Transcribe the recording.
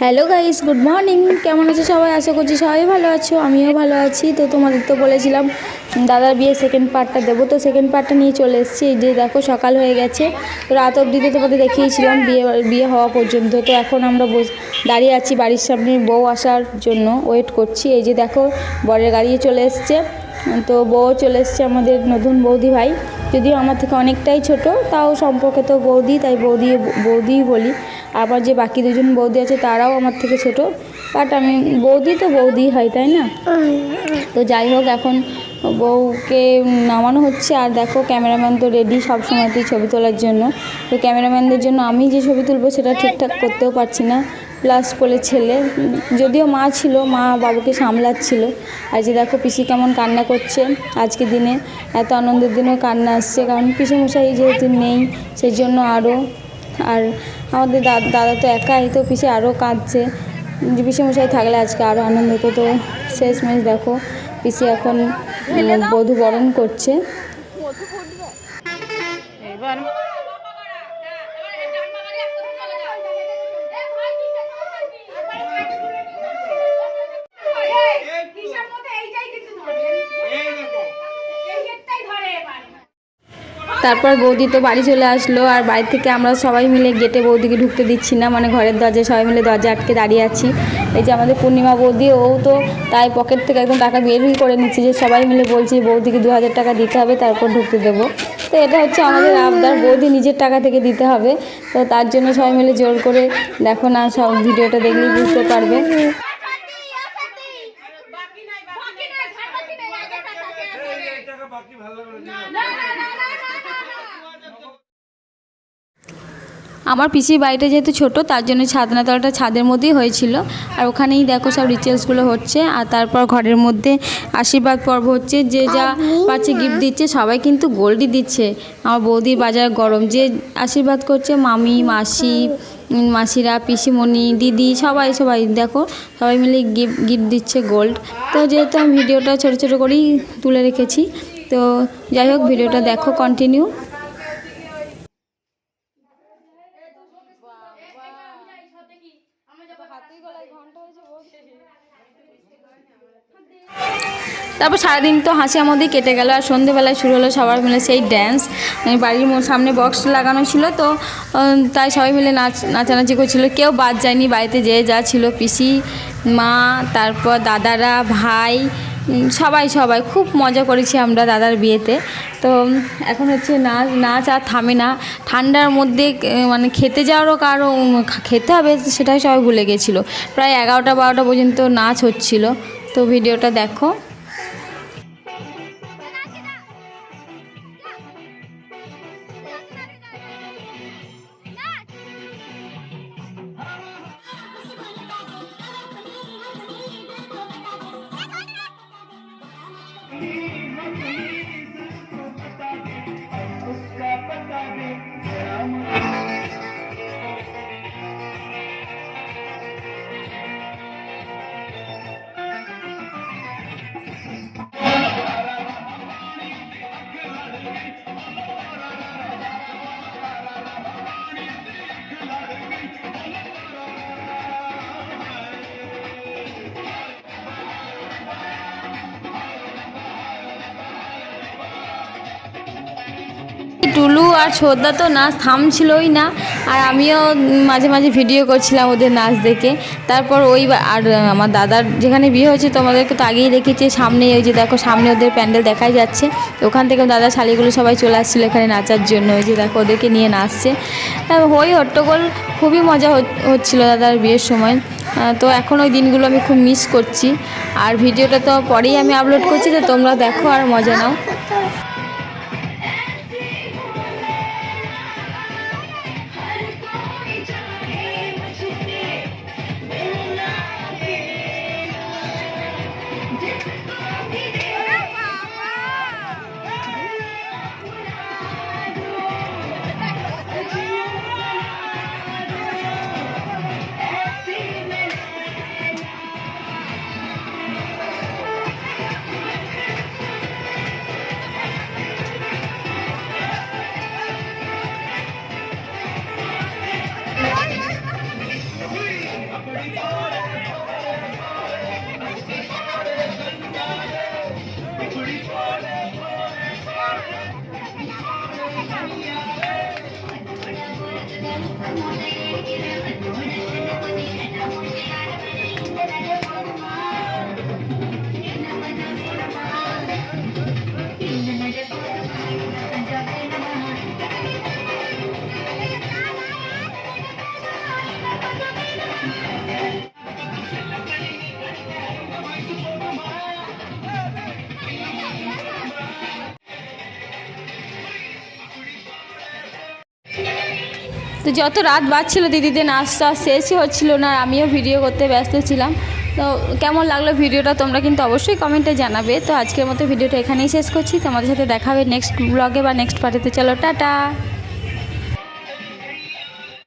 Hello guys good morning কেমন আছো সবাই? আশা করছি সবাই ভালো আছো, আমিও ভালো আছি। তো তোমাদের তো বলেছিলাম, দাদার বিয়ে সেকেন্ড পার্টটা দেবো। তো সেকেন্ড পার্টটা নিয়ে চলে এসেছি। যে দেখো, সকাল হয়ে গেছে। তো রাত অবধি তো তোমাদের দেখিয়েছিলাম, বিয়ে বিয়ে হওয়া পর্যন্ত। তো এখন আমরা দাঁড়িয়ে আছি বাড়ির সামনে বউ আসার জন্য। ওয়েট করছি। এই যে দেখো, বরের গাড়ি চলে এসছে। তো বউ চলে এসছে আমাদের নতুন বৌদি ভাই। যদিও আমার থেকে অনেকটাই ছোট, তাও সম্পর্কে তো বৌদি, তাই বৌদি, বৌদিই বলি। আবার যে বাকি দুজন বৌদি আছে, তারাও আমার থেকে ছোট। বাট আমি, বৌদি তো বৌদি হয়, তাই না? তো যাই হোক, এখন বউকে নামানো হচ্ছে। আর দেখো, ক্যামেরাম্যান তো রেডি সবসময়তেই ছবি তোলার জন্য। তো ক্যামেরাম্যানদের জন্য আমি যে ছবি তুলবো, সেটা ঠিকঠাক করতেও পারছি না। প্লাস কোলে ছেলে। যদিও মা ছিল, মা বাবুকে সামলাচ্ছিল। আর যে দেখো পিসি কেমন কান্না করছে। আজকে দিনে এত আনন্দের দিনেও কান্না আসছে। কারণ পিসিমশাই যেহেতু নেই সেই জন্য আরও আর আমাদের দাদা তো একাই, তো পিসি আরও কাঁদছে। যে পিসিমশাই থাকলে আজকে আরও আনন্দ হতো। তো শেষমেশ দেখো, পিসি এখন বধূ বরণ করছে। এবার তারপর বৌদি তো বাড়ি চলে আসলো আর বাড়ি থেকে আমরা সবাই মিলে গেটে বৌদিকে ঢুকতে দিচ্ছি না মানে ঘরের দরজায় সবাই মিলে দরজা আটকে দাঁড়িয়ে আছি। এই যে আমাদের পূর্ণিমা বৌদি ও তো তাই পকেট থেকে একদম টাকা বেরই করে নিচ্ছে যে সবাই মিলে বলছি বৌদিকে দু হাজার টাকা দিতে হবে তারপর ঢুকতে দেবো। তো এটা হচ্ছে আমাদের আবদার বৌদি নিজের টাকা থেকে দিতে হবে। তো তার জন্য সবাই মিলে জোর করে দেখো না সব ভিডিওটা দেখলেই বুঝতে পারবে। আমার পিসির বাড়িটা যেহেতু ছোট তার জন্য ছাদনা তলাটা ছাদের মধ্যেই হয়েছিল। আর ওখানেই দেখো সব রিচুয়ালসগুলো হচ্ছে। আর তারপর ঘরের মধ্যে আশীর্বাদ পর্ব হচ্ছে। যে যা পাচ্ছে গিফট দিচ্ছে সবাই কিন্তু গোল্ডই দিচ্ছে। আমার বৌদির বাজার গরম যে আশীর্বাদ করছে মামি মাসি মাসিরা, পিসিমণি, দিদি, সবাই সবাই, দেখো, সবাই মিলে গিফট গিফট দিচ্ছে গোল্ড তো যেহেতু আমি ভিডিওটা ছোটো ছোটো করেই তুলে রেখেছি, তো যাই হোক, ভিডিওটা দেখো কন্টিনিউ তারপর সারাদিন তো হাসি আমাদের কেটে গেল আর সন্ধেবেলায় শুরু হলো সবার মিলে সেই ড্যান্স বাড়ির মো- সামনে বক্স লাগানো ছিল তো তাই সবাই মিলে নাচ নাচানাচি করছিল। কেউ বাদ যায়নি, বাড়িতে যে যা ছিল, পিসি, মা, তারপর দাদারা, ভাই সবাই সবাই। খুব মজা করেছি আমরা দাদার বিয়েতে। তো, এখন হচ্ছে নাচ নাচ আর থামে না। ঠান্ডার মধ্যে মানে খেতে যাওয়ারও কারও খেতে হবে সেটাই সবাই ভুলে গেছিল। প্রায় এগারোটা, বারোটা পর্যন্ত নাচ হচ্ছিল। তো ভিডিওটা দেখো। আর ছোদ্দা তো নাচ থামছিলই না। আর আমিও মাঝে মাঝে ভিডিও করছিলাম ওদের নাচ দেখে। তারপর ওই আর আমার দাদার যেখানে বিয়ে হয়েছে তোমাদেরকে তো আগেই রেখেছি সামনে ওই যে দেখো, সামনে ওদের প্যান্ডেল দেখাই যাচ্ছে। ওখান থেকে দাদা শালিগুলো সবাই চলে আসছিল এখানে নাচার জন্য, ওই যে দেখো ওদেরকে নিয়ে নাচছে। হই হট্টগোল খুবই মজা হচ- হচ্ছিল দাদার বিয়ের সময়। তো এখন ওই দিনগুলো আমি খুব মিস করছি। আর ভিডিওটা তো পরেই আমি আপলোড করছি, তো তোমরা দেখো আর মজা নাও। তো যত রাত বাজছিল দিদিদের নাচটা শেষই হচ্ছিল না, আমিও ভিডিও করতে ব্যস্ত ছিলাম। তো কেমন লাগল ভিডিওটা তোমরা কিন্তু অবশ্যই কমেন্টে জানাবে। তো আজকের মতো ভিডিওটা এখানেই শেষ করছি। তোমাদের সাথে দেখাবে নেক্সট ব্লগে বা নেক্সট পার্টিতে চলো, টাটা!